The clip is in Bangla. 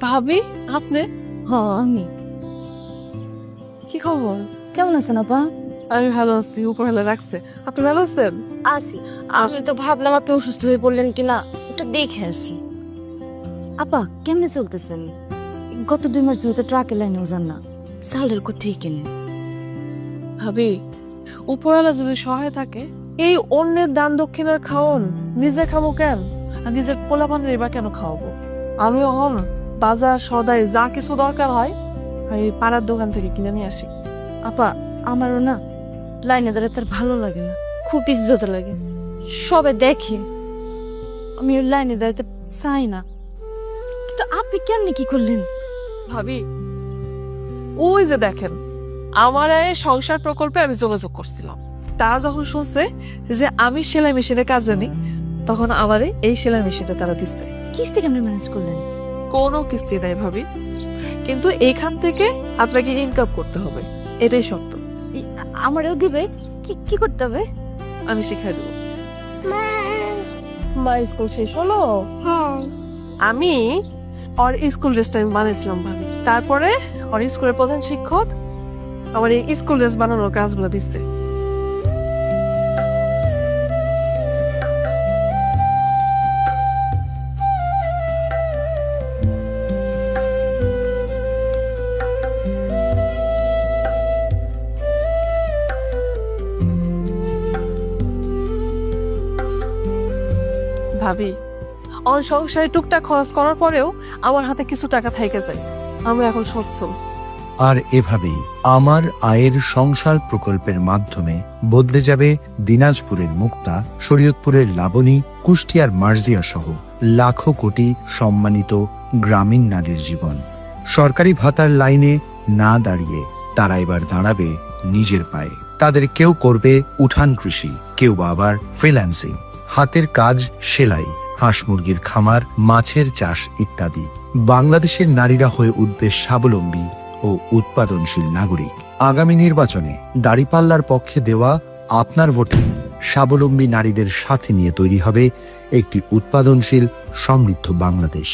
ভাবি আপনি? হ আমি। কি খবর? কেমন আছেন আপা? আমি ভালো আছি রাখছে। আপনি ভালো আছেন? আছি। আমি তো ভাবলাম আপনি অসুস্থ হয়ে পড়লেন কিনা। একটু দেখে আসি। আপা কেমনে চলতেছেন? গত দুই মাস ধরে তো ট্রাকের লাইনেও যান না। সালের কোথায় কেনে? ভাবি উপরওয়ালা যদি সহায় থাকে এই অন্যের দান দক্ষিণার খাওন নিজে খাব কেন? আর নিজের পোলাপানের এবার কেন খাওয়াবো? আমি হন বাজার সদাই যা কিছু দরকার হয় আমি পাড়ার দোকান থেকে কিনে নিয়ে আসি। আপা, আমারও না লাইনে দাঁড়াতে আর ভালো লাগে না, খুব ইজ্জত লাগে। সবে দেখে, আমি ওই লাইনে দাঁড়াতে চাই না। কিন্তু আপনি কেমনে কি করলেন? ভাবি, ওই যে দেখেন, আমার এই সংসার প্রকল্পে আমি যোগাযোগ করছিলাম। তারা যখন শুনছে যে আমি সেলাই মেশিনে কাজ জানি তখন আমারে এই সেলাই মেশিনটা তারা দিচ্ছে। কিস্তি কেমনে ম্যানেজ করলেন? কোনো কিস্তি নাই ভাবি। কিন্তু এখান থেকে আপনাকে ইনকাম করতে হবে। এটাই সত্য। ই- আমারও দিবে? কি কি করতে হবে? আমি শিখাই দেবো। মা। স্কুল শেষ হলো? আমি ওর স্কুল ড্রেসটা আমি বানিয়েছিলাম ভাবি। তারপরে ওর স্কুলের প্রধান শিক্ষক আমার এই স্কুল ড্রেস বানানোর কাজগুলো দিচ্ছে। ভাবি ওর সংসারে টুকটাক খরচ করার পরেও আমার হাতে কিছু টাকা থেকে যায়। আমরা এখন সচ্ছল আর এভাবেই আমার আয়ের সংসার প্রকল্পের মাধ্যমে বদলে যাবে দিনাজপুরের মুক্তা, শরীয়তপুরের লাবণী, কুষ্টিয়ার মার্জিয়া সহ লাখো কোটি সম্মানিত গ্রামীণ নারীর জীবন। সরকারি ভাতার লাইনে না দাঁড়িয়ে তারা এবার দাঁড়াবে নিজের পায়ে। তাদের কেউ করবে উঠান কৃষি, কেউ বা আবার ফ্রিল্যান্সিং হাতের কাজ, সেলাই, হাঁস মুরগির খামার, মাছের চাষ ইত্যাদি। বাংলাদেশের নারীরা হয়ে উঠবে স্বাবলম্বী ও উৎপাদনশীল নাগরিক। আগামী নির্বাচনে দাড়িপাল্লার পক্ষে দেওয়া আপনার ভোটে স্বাবলম্বী নারীদের সাথে নিয়ে তৈরি হবে একটি উৎপাদনশীল সমৃদ্ধ বাংলাদেশ।